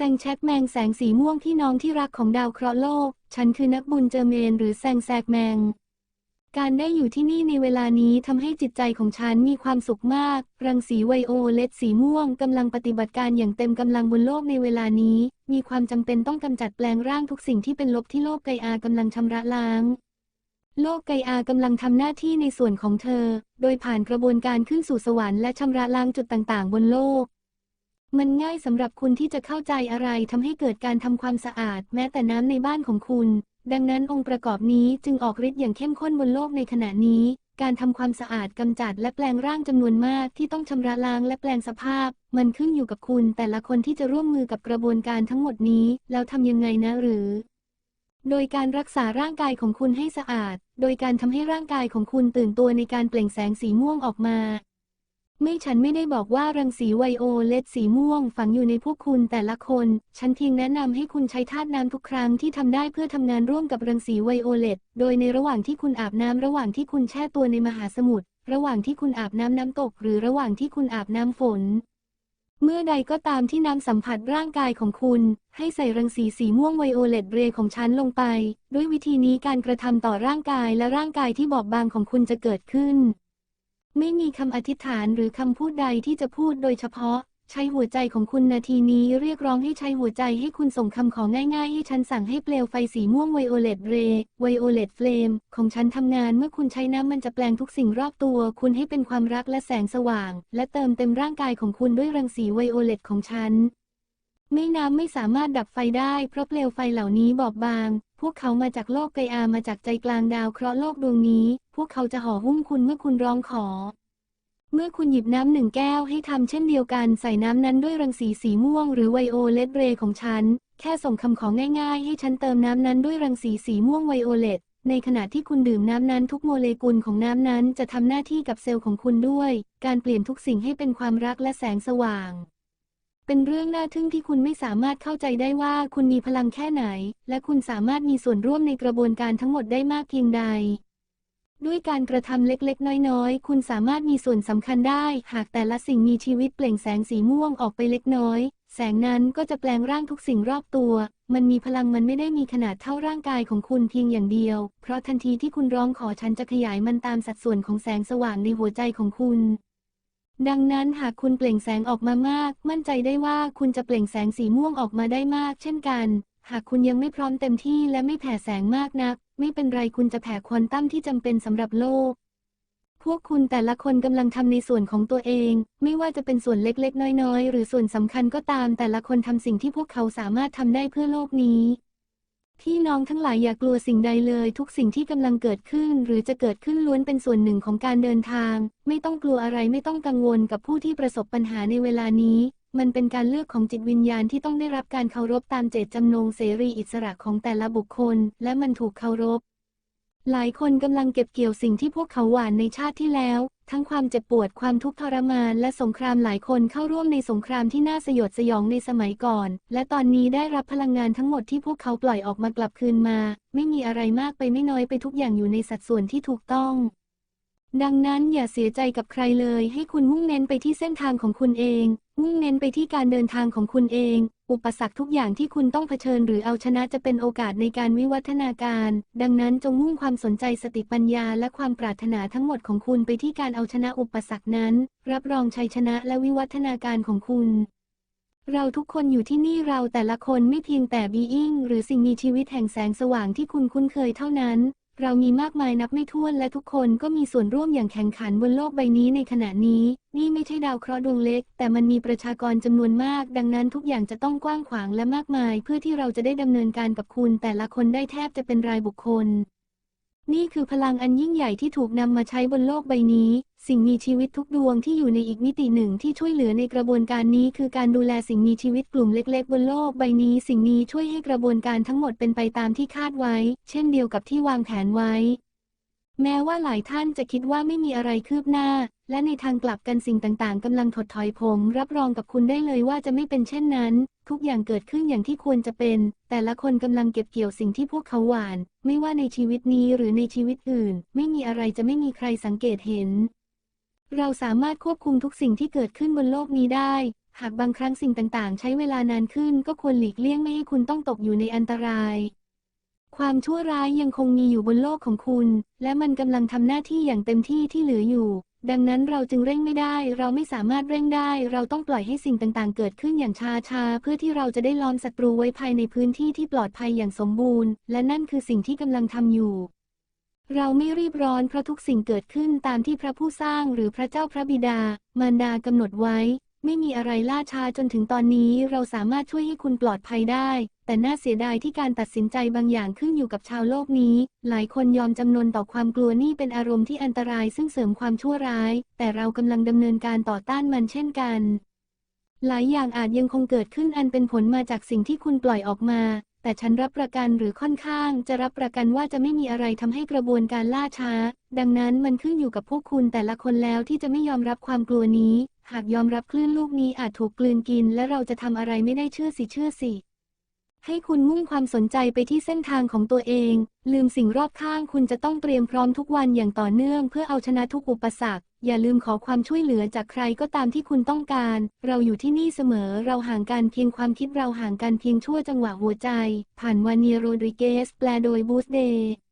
แซงแชทแมงแสงสีม่วงพี่น้องที่รักของดาวเคราะห์โลก ฉันคือนักบุญเจอเมนหรือแซงแซกแมง การได้อยู่ที่นี่ในเวลานี้ทำให้จิตใจของฉันมีความสุขมาก รังสีไวโอเลตสีม่วงกำลังปฏิบัติการอย่างเต็มกำลังบนโลกในเวลานี้ มีความจำเป็นต้องกำจัดแปลงร่างทุกสิ่งที่เป็นลบที่โลกไกอากำลังชำระล้างโลกไกอากำลังทำหน้าที่ในส่วนของเธอ โดยผ่านกระบวนการขึ้นสู่สวรรค์และชำระล้างจุดต่างๆ บนโลก มันง่ายสำหรับคุณที่จะเข้าใจอะไรทำให้เกิดการทำความสะอาด แม้แต่น้ำในบ้านของคุณ ดังนั้นองค์ประกอบนี้จึงออกฤทธิ์อย่างเข้มข้นบนโลกในขณะนี้ การทำความสะอาดกำจัดและแปลงร่างจำนวนมากที่ต้องชำระล้างและแปลงสภาพ มันขึ้นอยู่กับคุณแต่ละคนที่จะร่วมมือกับกระบวนการทั้งหมดนี้ แล้วทำยังไงนะหรือ โดยการรักษาร่างกายของคุณให้สะอาด โดยการทำให้ร่างกายของคุณตื่นตัวในการเปล่งแสงสีม่วงออกมา ไม่ฉันไม่ได้บอกว่ารังสีไวโอเลตสีม่วงฝังอยู่ในพวกคุณแต่ละคน ฉันเพียงแนะนำให้คุณใช้ธาตุน้ำทุกครั้งที่ทำได้เพื่อทำงานร่วมกับรังสีไวโอเลต โดยในระหว่างที่คุณอาบน้ำระหว่างที่คุณแช่ตัวในมหาสมุทร ระหว่างที่คุณอาบน้ำน้ำตก หรือระหว่างที่คุณอาบน้ำฝน เมื่อใดก็ตามที่น้ำสัมผัสร่างกายของคุณ ให้ใส่รังสีสีม่วงไวโอเลตเรย์ของฉันลงไป ด้วยวิธีนี้การกระทำต่อร่างกายและร่างกายที่บอบบางของคุณจะเกิดขึ้น ไม่มีคำอธิษฐานหรือคำพูดใดที่จะพูดโดยเฉพาะ ใช้หัวใจของคุณนาทีนี้เรียกร้องให้ใช้หัวใจให้คุณส่งคำของง่ายๆ ให้ฉันสั่งให้เปลวไฟสีม่วงไวโอเลตเรย์ไวโอเลตเฟลมของฉันทำงานเมื่อคุณใช้น้ำมันจะแปลงทุกสิ่งรอบตัว คุณให้เป็นความรักและแสงสว่าง และเติมเต็มร่างกายของคุณด้วยรังสีไวโอเลตของฉันไม่น้ำไม่สามารถดับไฟได้เพราะเปลวไฟเหล่านี้บอบบาง พวกเขามาจากโลกไกอามาจากใจกลางดาวเคราะห์โลกดวงนี้ พวกเขาจะห่อหุ้มคุณเมื่อคุณร้องขอ เมื่อคุณหยิบน้ำหนึ่งแก้วให้ทำเช่นเดียวกันใส่น้ำนั้นด้วยรังสีสีม่วงหรือไวโอเลตเรย์ของฉัน แค่ส่งคำของง่ายๆ ให้ฉันเติมน้ำนั้นด้วยรังสีสีม่วงไวโอเลตในขณะที่คุณดื่มน้ำนั้นทุกโมเลกุลของน้ำนั้นจะทำหน้าที่กับเซลล์ของคุณด้วย การเปลี่ยนทุกสิ่งให้เป็นความรักและแสงสว่าง เป็นเรื่องน่าทึ่งที่คุณไม่สามารถเข้าใจได้ว่าคุณมีพลังแค่ไหน และคุณสามารถมีส่วนร่วมในกระบวนการทั้งหมดได้มากเพียงใด ด้วยการกระทำเล็กๆ น้อยๆ คุณสามารถมีส่วนสำคัญได้ หากแต่ละสิ่งมีชีวิตเปล่งแสงสีม่วงออกไปเล็กน้อย แสงนั้นก็จะแปลงร่างทุกสิ่งรอบตัว มันมีพลังมันไม่ได้มีขนาดเท่าร่างกายของคุณเพียงอย่างเดียว เพราะทันทีที่คุณร้องขอฉันจะขยายมันตามสัดส่วนของแสงสว่างในหัวใจของคุณ ดังนั้นหากคุณเปล่งแสงออกมามาก มั่นใจได้ว่าคุณจะเปล่งแสงสีม่วงออกมาได้มาก เช่นกัน หากคุณยังไม่พร้อมเต็มที่และไม่แผ่แสงมากนัก ไม่เป็นไรคุณจะแผ่ควอนตัมที่จำเป็นสำหรับโลก พวกคุณแต่ละคนกำลังทำในส่วนของตัวเอง ไม่ว่าจะเป็นส่วนเล็กๆ น้อยๆ หรือส่วนสำคัญก็ตามแต่ละคนทำสิ่งที่พวกเขาสามารถทำได้เพื่อโลกนี้ พี่น้องทั้งหลายอย่ากลัวสิ่งใดเลย ทุกสิ่งที่กำลังเกิดขึ้น หรือจะเกิดขึ้นล้วนเป็นส่วนหนึ่งของการเดินทาง ไม่ต้องกลัวอะไรไม่ต้องกังวลกับผู้ที่ประสบปัญหาในเวลานี้ มันเป็นการเลือกของจิตวิญญาณที่ต้องได้รับการเคารพตามเจตจำนงเสรีอิสระของแต่ละบุคคล และมันถูกเคารพ หลายคนกำลังเก็บเกี่ยวสิ่งที่พวกเขาหวานในชาติที่แล้ว ทั้งความเจ็บปวดความทุกข์ทรมานและสงครามหลายคนเข้าร่วมในสงครามที่น่าสยดสยองในสมัยก่อน และตอนนี้ได้รับพลังงานทั้งหมดที่พวกเขาปล่อยออกมากลับคืนมา ไม่มีอะไรมากไปไม่น้อยไปทุกอย่างอยู่ในสัดส่วนที่ถูกต้อง ดังนั้นอย่าเสียใจกับใครเลย ให้คุณมุ่งเน้นไปที่เส้นทางของคุณเอง มุ่งเน้นไปที่การเดินทางของคุณเอง อุปสรรคทุกอย่างที่คุณต้องเผชิญหรือเอาชนะจะเป็นโอกาสในการวิวัฒนาการ ดังนั้นจงมุ่งความสนใจสติปัญญาและความปรารถนาทั้งหมดของคุณไปที่การเอาชนะอุปสรรคนั้น รับรองชัยชนะและวิวัฒนาการของคุณเราทุกคนอยู่ที่นี่เราแต่ละคนไม่เพียงแต่บีอิงหรือสิ่งมีชีวิตแห่งแสงสว่างที่คุณคุ้นเคยเท่านั้น เรามีมากมายนับไม่ถ้วนและทุกคนก็มีส่วนร่วมอย่างแข่งขันบนโลกใบนี้ในขณะนี้ นี่ไม่ใช่ดาวเคราะห์ดวงเล็ก แต่มันมีประชากรจำนวนมาก ดังนั้นทุกอย่างจะต้องกว้างขวางและมากมาย เพื่อที่เราจะได้ดำเนินการกับคุณแต่ละคนได้แทบจะเป็นรายบุคคล นี่คือพลังอันยิ่งใหญ่ที่ถูกนำมาใช้บนโลกใบนี้ สิ่งมีชีวิตทุกดวงที่อยู่ในอีกมิติหนึ่งที่ช่วยเหลือในกระบวนการนี้ คือการดูแลสิ่งมีชีวิตกลุ่มเล็ก ๆ บนโลกใบนี้ สิ่งนี้ช่วยให้กระบวนการทั้งหมดเป็นไปตามที่คาดไว้ เช่นเดียวกับที่วางแผนไว้ แม้ว่าหลายท่านจะคิดว่าไม่มีอะไรคืบหน้า และในทางกลับกันสิ่งต่างๆกำลังถดถอยผมรับรองกับคุณได้เลยว่าจะไม่เป็นเช่นนั้น ทุกอย่างเกิดขึ้นอย่างที่ควรจะเป็น แต่ละคนกำลังเก็บเกี่ยวสิ่งที่พวกเขาหวาน ไม่ว่าในชีวิตนี้หรือในชีวิตอื่น ไม่มีอะไรจะไม่มีใครสังเกตเห็น เราสามารถควบคุมทุกสิ่งที่เกิดขึ้นบนโลกนี้ได้ หากบางครั้งสิ่งต่างๆ ใช้เวลานานขึ้น ก็ควรหลีกเลี่ยงไม่ให้คุณต้องตกอยู่ในอันตราย ความชั่วร้ายยังคงมีอยู่บนโลกของคุณ และมันกำลังทำหน้าที่อย่างเต็มที่ที่เหลืออยู่ ดังนั้นเราจึงเร่งไม่ได้ เราไม่สามารถเร่งได้ เราต้องปล่อยให้สิ่งต่างๆ เกิดขึ้นอย่างช้าๆ เพื่อที่เราจะได้ล้อมศัตรูไว้ภายในพื้นที่ที่ปลอดภัยอย่างสมบูรณ์ และนั่นคือสิ่งที่กำลังทำอยู่ เราไม่รีบร้อนเพราะทุกสิ่งเกิดขึ้นตามที่พระผู้สร้างหรือพระเจ้าพระบิดา มารดากำหนดไว้ ไม่มีอะไรล่าช้าจนถึงตอนนี้เราสามารถช่วยให้คุณปลอดภัยได้ แต่น่าเสียดายที่การตัดสินใจบางอย่างขึ้นอยู่กับชาวโลกนี้ หลายคนยอมจำนนต่อความกลัวนี่เป็นอารมณ์ที่อันตรายซึ่งเสริมความชั่วร้าย แต่เรากำลังดำเนินการต่อต้านมันเช่นกัน หลายอย่างอาจยังคงเกิดขึ้นอันเป็นผลมาจากสิ่งที่คุณปล่อยออกมาแต่ฉันรับประกันหรือค่อนข้างจะรับประกันว่าจะไม่มีอะไรทำให้กระบวนการล่าช้า ดังนั้นมันขึ้นอยู่กับพวกคุณแต่ละคนแล้วที่จะไม่ยอมรับความกลัวนี้ หากยอมรับคลื่นลูกนี้อาจถูกกลืนกิน และเราจะทำอะไรไม่ได้เชื่อสิเชื่อสิ ให้คุณมุ่งความสนใจไปที่เส้นทางของตัวเอง ลืมสิ่งรอบข้างคุณจะต้องเตรียมพร้อมทุกวันอย่างต่อเนื่อง เพื่อเอาชนะทุกอุปสรรค อย่าลืมขอความช่วยเหลือจากใครก็ตามที่คุณต้องการ เราอยู่ที่นี่เสมอ เราห่างกันเพียงความคิดเราห่างกันเพียงชั่วจังหวะหัวใจ ผ่านวานีโรดริเกส แปลโดยบูสเดย์